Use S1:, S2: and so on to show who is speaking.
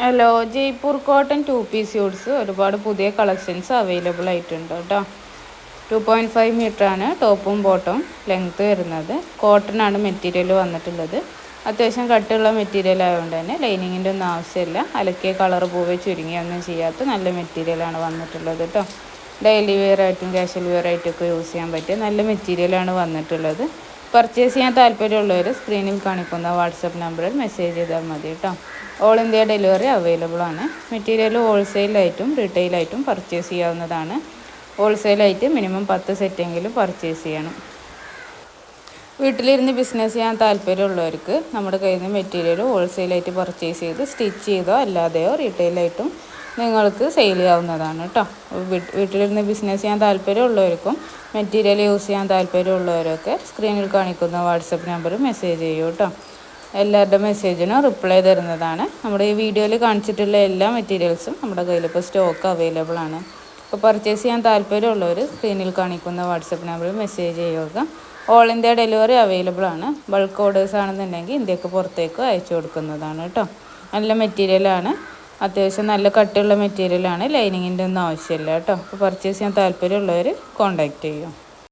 S1: Hello Jaipur cotton two piece suits ഒരുപാട് പുതിയ collections available ആയിട്ടുണ്ട് കേട്ടോ. ടു പോയിന്റ് ഫൈവ് മീറ്ററാണ് ടോപ്പും ബോട്ടവും ലെങ്ത്ത് വരുന്നത്. കോട്ടൺ ആണ് മെറ്റീരിയൽ വന്നിട്ടുള്ളത്. അത്യാവശ്യം കട്ടുള്ള മെറ്റീരിയൽ ആയതുകൊണ്ട് തന്നെ ലൈനിങ്ങിന്റെ ഒന്നും ആവശ്യമില്ല. അലക്കിയ കളർ പോവേ ചുരുങ്ങിയൊന്നും ചെയ്യാത്ത നല്ല മെറ്റീരിയലാണ് വന്നിട്ടുള്ളത് കേട്ടോ. ഡെയിലി വെയർ ആയിട്ടും കാഷ്വൽ വെയർ ആയിട്ടും ഒക്കെ യൂസ് ചെയ്യാൻ പറ്റിയ നല്ല മെറ്റീരിയലാണ് വന്നിട്ടുള്ളത്. പർച്ചേസ് ചെയ്യാൻ താല്പര്യമുള്ളവർ സ്ക്രീനിൽ കാണിക്കുന്ന വാട്സപ്പ് നമ്പറിൽ മെസ്സേജ് ചെയ്താൽ മതി കേട്ടോ. ഓൾ ഇന്ത്യ ഡെലിവറി അവൈലബിൾ ആണ്. മെറ്റീരിയൽ ഹോൾസെയിലായിട്ടും റീറ്റെയിലായിട്ടും പർച്ചേസ് ചെയ്യാവുന്നതാണ്. ഹോൾസെയിലായിട്ട് മിനിമം പത്ത് സെറ്റെങ്കിലും പർച്ചേസ് ചെയ്യണം. വീട്ടിലിരുന്ന് ബിസിനസ് ചെയ്യാൻ താല്പര്യമുള്ളവർക്ക് നമ്മുടെ കയ്യിൽ നിന്ന് മെറ്റീരിയൽ ഹോൾസെയിലായിട്ട് പർച്ചേസ് ചെയ്ത് സ്റ്റിച്ച് ചെയ്തോ അല്ലാതെയോ റീറ്റെയിലായിട്ടും നിങ്ങൾക്ക് സെയിൽ ചെയ്യാവുന്നതാണ് കേട്ടോ വീട്ടിലിരുന്ന് ബിസിനസ് ചെയ്യാൻ താല്പര്യമുള്ളവർക്കും മെറ്റീരിയൽ യൂസ് ചെയ്യാൻ താല്പര്യമുള്ളവരൊക്കെ സ്ക്രീനിൽ കാണിക്കുന്ന വാട്സപ്പ് നമ്പർ മെസ്സേജ് ചെയ്യൂ കേട്ടോ എല്ലാവരുടെ മെസ്സേജിനും റിപ്ലൈ തരുന്നതാണ്. നമ്മുടെ ഈ വീഡിയോയിൽ കാണിച്ചിട്ടുള്ള എല്ലാ മെറ്റീരിയൽസും നമ്മുടെ കയ്യിൽ ഇപ്പോൾ സ്റ്റോക്ക് അവൈലബിൾ ആണ്. ഇപ്പോൾ പർച്ചേസ് ചെയ്യാൻ താല്പര്യമുള്ളവർ സ്ക്രീനിൽ കാണിക്കുന്ന വാട്സപ്പ് നമ്പറിൽ മെസ്സേജ് ചെയ്യുക. ഓൾ ഇന്ത്യ ഡെലിവറി അവൈലബിൾ ആണ്. ബൾക്ക് ഓർഡേഴ്സ് ആണെന്നുണ്ടെങ്കിൽ ഇന്ത്യയ്ക്ക് പുറത്തേക്ക് അയച്ചു കൊടുക്കുന്നതാണ് കേട്ടോ. നല്ല മെറ്റീരിയലാണ് അത്യാവശ്യം നല്ല കട്ടിയുള്ള മെറ്റീരിയലാണ് ലൈനിങ്ങിന്റെ ഒന്നും ആവശ്യമില്ല കേട്ടോ. അപ്പോൾ പർച്ചേസ് ചെയ്യാൻ താല്പര്യമുള്ളവർ കോൺടാക്റ്റ് ചെയ്യും